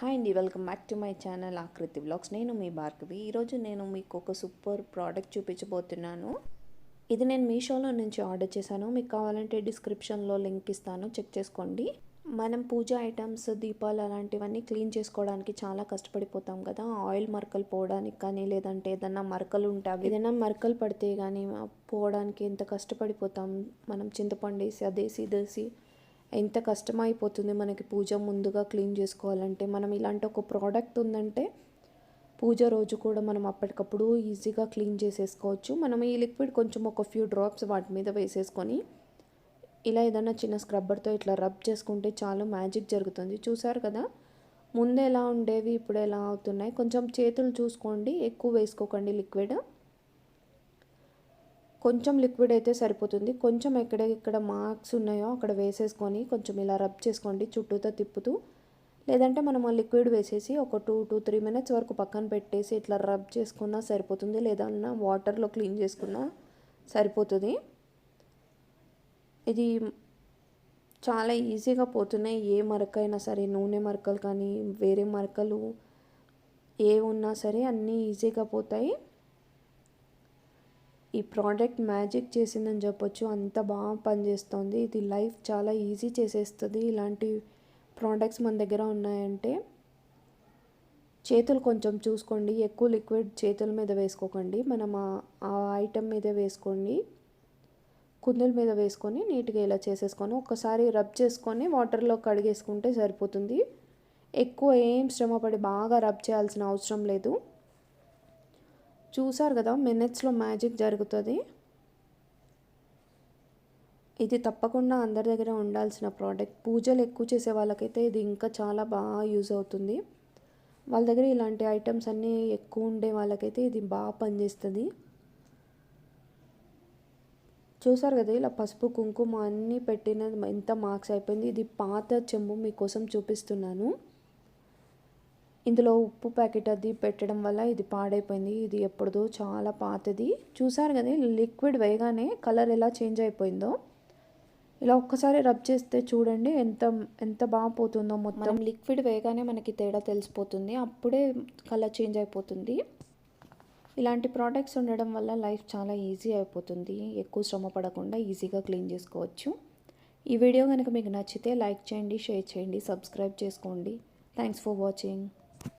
Hi అండి welcome back to my channel Akruti blogs. నేను మీ భార్గవి. ఈరోజు నేను మీకు ఒక సూపర్ ప్రోడక్ట్ చూపించబోతున్నాను. ఇది నేను మీషోలో నుంచి ఆర్డర్ చేశాను. మీకు కావాలంటే డిస్క్రిప్షన్లో లింక్ ఇస్తాను. చెక్ చేసుకోండి. మనం పూజ ఐటమ్స్ దీపాలు అలాంటివన్నీ క్లీన్ చేసుకోవడానికి చాలా కష్టపడిపోతాం కదా. ఆయిల్ మరకలు పోవడానికి కానీ లేదంటే ఏదన్నా మరకలు ఉంటాయి ఏదైనా మరకలు పడితే కానీ పోవడానికి ఎంత కష్టపడిపోతాం? మనం చింతపండు వేసి అదేసి ఇదేసి ఎంత కష్టమైపోతుంది మనకి పూజ ముందుగా క్లీన్ చేసుకోవాలంటే? మనం ఇలాంటి ఒక ప్రోడక్ట్ ఉందంటే పూజ రోజు కూడా మనం అప్పటికప్పుడు ఈజీగా క్లీన్ చేసేసుకోవచ్చు. మనం ఈ లిక్విడ్ కొంచెం ఒక ఫ్యూ డ్రాప్స్ వాటి మీద వేసేసుకొని ఇలా ఏదైనా చిన్న స్క్రబ్బర్తో ఇట్లా రబ్ చేసుకుంటే చాలు మ్యాజిక్ జరుగుతుంది. చూసారు కదా? ముందు ఎలా ఉండేవి ఇప్పుడు ఎలా అవుతున్నాయి? కొంచెం చేతులు చూసుకోండి ఎక్కువ వేసుకోకండి లిక్విడ్. కొంచెం లిక్విడ్ అయితే సరిపోతుంది. కొంచెం ఎక్కడెక్కడ మార్క్స్ ఉన్నాయో అక్కడ వేసేసుకొని కొంచెం ఇలా రబ్ చేసుకోండి చుట్టూతో తిప్పుతూ. లేదంటే మనం ఆ లిక్విడ్ వేసేసి ఒక టూ టూ త్రీ మినిట్స్ వరకు పక్కన పెట్టేసి ఇట్లా రబ్ చేసుకున్నా సరిపోతుంది. లేదన్నా వాటర్లో క్లీన్ చేసుకున్నా సరిపోతుంది. ఇది చాలా ఈజీగా పోతున్నాయి. ఏ మరకైనా సరే నూనె మరకలు కానీ వేరే మరకలు ఏ ఉన్నా సరే అన్నీ ఈజీగా పోతాయి. ఈ ప్రోడక్ట్ మ్యాజిక్ చేసిందని చెప్పొచ్చు. అంత బాగా పనిచేస్తుంది. ఇది లైఫ్ చాలా ఈజీ చేసేస్తుంది. ఇలాంటి ప్రోడక్ట్స్ మన దగ్గర ఉన్నాయంటే చేతులు కొంచెం చూసుకోండి. ఎక్కువ లిక్విడ్ చేతుల మీద వేసుకోకండి. మనం ఆ ఐటెం మీద వేసుకోండి. కుందుల మీద వేసుకొని నీట్గా ఇలా చేసేసుకొని ఒకసారి రబ్ చేసుకొని వాటర్లో కడిగేసుకుంటే సరిపోతుంది. ఎక్కువ ఏం శ్రమపడి బాగా రబ్ చేయాల్సిన అవసరం లేదు. చూసారు కదా మినిట్స్లో మ్యాజిక్ జరుగుతుంది. ఇది తప్పకుండా అందరి దగ్గర ఉండాల్సిన ప్రోడక్ట్. పూజలు ఎక్కువ చేసే వాళ్ళకైతే ఇది ఇంకా చాలా బాగా యూజ్ అవుతుంది. వాళ్ళ దగ్గర ఇలాంటి ఐటమ్స్ అన్నీ ఎక్కువ ఉండే వాళ్ళకైతే ఇది బాగా పనిచేస్తుంది. చూసారు కదా ఇలా పసుపు కుంకుమ అన్నీ పెట్టిన ఎంత మార్క్స్ అయిపోయింది. ఇది పాత చెంబు మీకోసం చూపిస్తున్నాను. ఇందులో ఉప్పు ప్యాకెట్ అది పెట్టడం వల్ల ఇది పాడైపోయింది. ఇది ఎప్పుడుదో చాలా పాతది. చూసారు కదా లిక్విడ్ వేయగానే కలర్ ఎలా చేంజ్ అయిపోయిందో. ఇలా ఒక్కసారి రబ్ చేస్తే చూడండి ఎంత ఎంత బాగా పోతుందో మొత్తం. లిక్విడ్ వేయగానే మనకి తేడా తెలిసిపోతుంది. అప్పుడే కలర్ చేంజ్ అయిపోతుంది. ఇలాంటి ప్రోడక్ట్స్ ఉండడం వల్ల లైఫ్ చాలా ఈజీ అయిపోతుంది. ఎక్కువ శ్రమ పడకుండా ఈజీగా క్లీన్ చేసుకోవచ్చు. ఈ వీడియో కనుక మీకు నచ్చితే లైక్ చేయండి షేర్ చేయండి సబ్స్క్రైబ్ చేసుకోండి. Thanks for watching